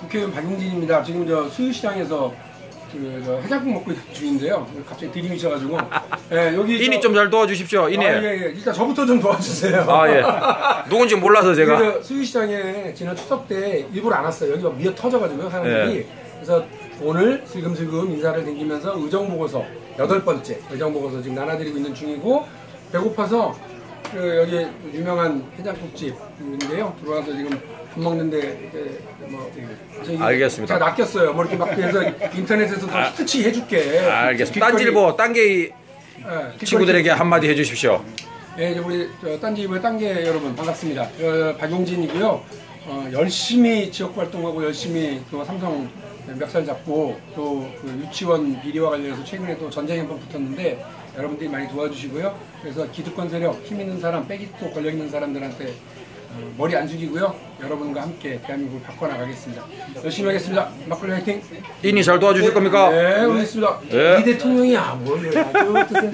국회의원 박용진입니다. 지금 저 수유시장에서 그, 저 해장국 먹고 있는 중인데요. 갑자기 들이미셔가지고. 예, 여기. 인이 저- 좀잘 도와주십시오. 인이. 아, 예, 예. 일단 저부터 좀 도와주세요. 아 예. 누군지 몰라서 제가. 수유시장에 지난 추석 때 일부러 안 왔어요. 여기가 미어 터져가지고요, 사람들이. 예. 그래서 오늘 슬금슬금 인사를 댕기면서 의정보고서 여덟 번째 의정보고서 지금 나눠드리고 있는 중이고 배고파서 그 여기 유명한 해장국집인데요. 들어와서 지금 밥 먹는데 뭐 저기 알겠습니다. 제가 낚였어요. 뭐 이렇게 막 해서 인터넷에서 더 히트치 해줄게. 알겠습니다. 딴질보 딴게 예, 뒷거리 친구들에게 한마디 해주십시오. 예, 이제 우리 저 딴지부의 딴개 여러분 반갑습니다. 어, 박용진이고요. 어, 열심히 지역 활동하고 열심히 또 삼성 멱살 잡고 또 그 유치원 비리와 관련해서 최근에 또 전쟁에 한번 붙었는데 여러분들이 많이 도와주시고요. 그래서 기득권 세력, 힘 있는 사람, 빼기또 걸려 있는 사람들한테 어, 머리 안 숙이고요. 여러분과 함께 대한민국을 바꿔나가겠습니다. 열심히 하겠습니다. 막걸리 화이팅! 인이 잘 도와주실 겁니까? 네, 오겠습니다. 예. 이 대통령이야, 뭘 뜻을